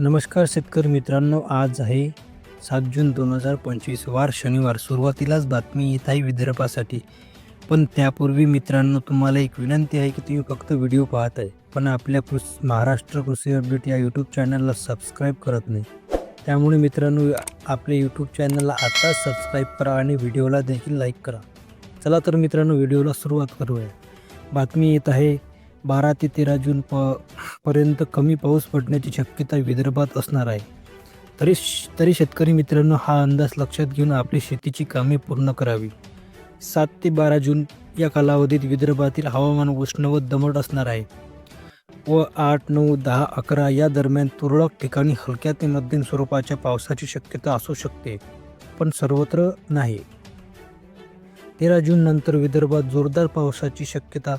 नमस्कार शेतकरी मित्रांनो आज आहे सात जून दोन हजार पंचवीस वार शनिवार. सुरुवातीलाच बातमी येत आहे विदर्भासाठी. पण त्यापूर्वी मित्रांनो तुम्हाला एक विनंती आहे की तुम्ही फक्त व्हिडिओ पाहत आहे. पण आपल्या कृस महाराष्ट्र कृषी अपडेट या यूट्यूब चॅनलला सबस्क्राईब करत नाही. त्यामुळे मित्रांनो आपल्या यूट्यूब चॅनलला आताच सबस्क्राईब करा आणि व्हिडिओला देखील लाईक करा. चला तर मित्रांनो व्हिडिओला सुरुवात करूया. बातमी येत आहे बारा ते तेरा जून प पर्यंत कमी पाऊस पडण्याची शक्यता विदर्भात असणार आहे. तरी तरी शेतकरी मित्रांनो हा अंदाज लक्षात घेऊन आपली शेतीची कामे पूर्ण करावी. सात ते बारा जून या कालावधीत विदर्भातील हवामान उष्ण व दमट असणार आहे. व आठ नऊ दहा अकरा या दरम्यान तुरळक ठिकाणी हलक्या ते मध्यम स्वरूपाच्या पावसाची शक्यता असू शकते पण सर्वत्र नाही. तेरा जून नंतर विदर्भात जोरदार पावसाची शक्यता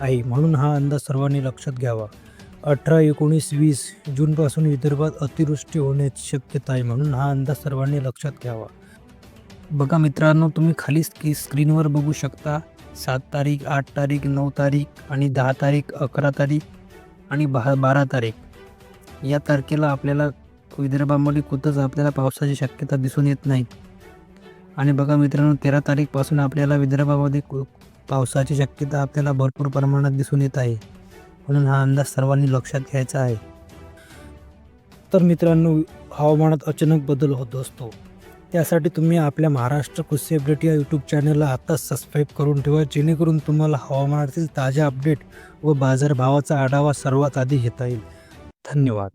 आहे. म्हणून हा अंदाज सर्वांनी लक्षात घ्यावा. अठरा एकोणीस वीस जूनपासून विदर्भात अतिवृष्टी होण्याची शक्यता आहे. म्हणून हा अंदाज सर्वांनी लक्षात घ्यावा. बघा मित्रांनो तुम्ही खाली स्की स्क्रीनवर बघू शकता. सात तारीख आठ तारीख नऊ तारीख आणि दहा तारीख अकरा तारीख आणि बहा बारा तारीख. या तारखेला आपल्याला विदर्भामध्ये कुठंच आपल्याला पावसाची शक्यता दिसून येत नाही. आणि बघा मित्रांनो तेरा तारीखपासून आपल्याला विदर्भामध्ये कु- पावसाची शक्यता आपल्याला भरपूर प्रमाणात दिसून येत आहे. म्हणून हा अंदाज सर्वांनी लक्षात घ्यायचा आहे. तर मित्रांनो हवामानात अचानक बदल होत असतो. त्यासाठी तुम्ही आपल्या महाराष्ट्र कृषी अपडेट या यूट्यूब चॅनलला आत्ताच सबस्क्राईब करून ठेवा जेणेकरून तुम्हाला हवामानातील ताज्या अपडेट व बाजारभावाचा आढावा सर्वात आधी घेता येईल. धन्यवाद.